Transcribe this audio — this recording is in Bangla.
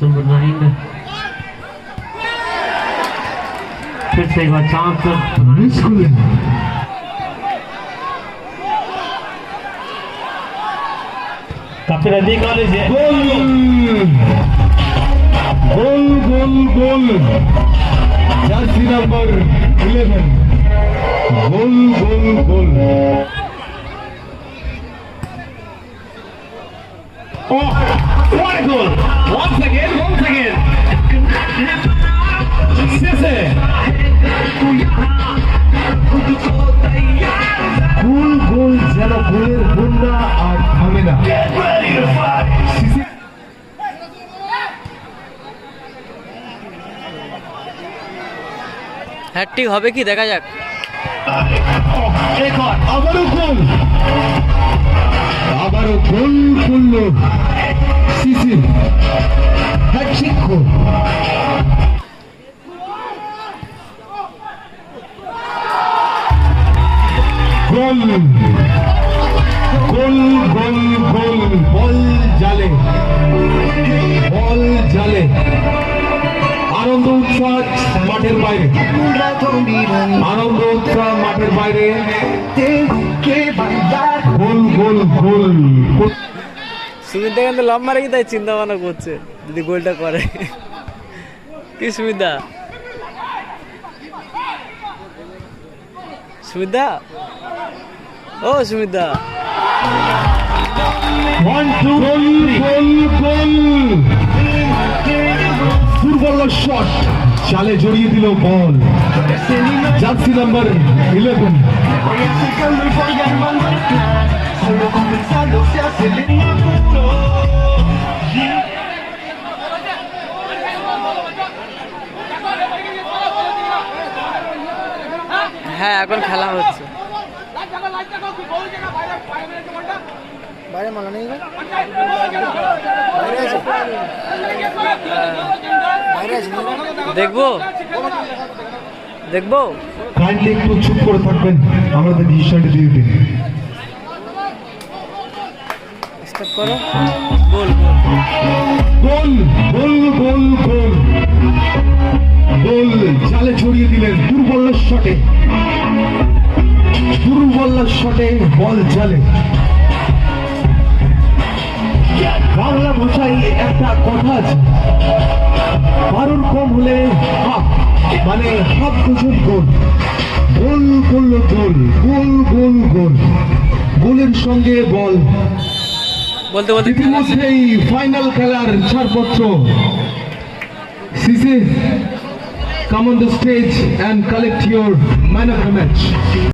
Number 9 Chris Thompson Thompson Thompson Thompson Thompson Thompson Thompson Thompson jersey number eleven goal goal goal Oh, what a goal! Once again, once again. Sisse. Goal goal যেন গোলের বন্যা আর থামে না হ্যাটট্রিক হবে কি? দেখা যাক। আবারও জালে। বল জালে। আনন্দ মাঠের বাইরে। আনন্দ উৎসাহ মাঠের বাইরে। গোল গোল গোল সুমিতা কিন্তু লম্বা রেখে তাই চিন্তা ভাবনা করছে যদি গোলটা করে। কি সুমিতা সুমিতা ও Sumita one two goal goal goal দুর্বল শট চালে জড়িয়ে দিল বল। Jersey number eleven. হ্যাঁ এখন খেলা হচ্ছে। বাইরে মালা নেই। দেখব? দেখব? কাইন্ডলি একটু চুপ করে থাকবেন। আমাদের ডিসিশনটা দিয়ে দিন স্টপ করো। গোল গোল। গোল গোল গোল গোল। চালে ছড়িয়ে দিলেন দুর্বল শটে। দুর্বল শটে বল জালে। বাংলা ভাষায় একটা কথা আছে। বারোর কম হলে হাফ মানে half dozen goal goal goal goal goal goal গোল। গোলের সঙ্গে বল। বলতে বলতে ইতিমধ্যেই ফাইনাল খেলার ছাড়পত্র। Sisse come on the stage and collect your man of the match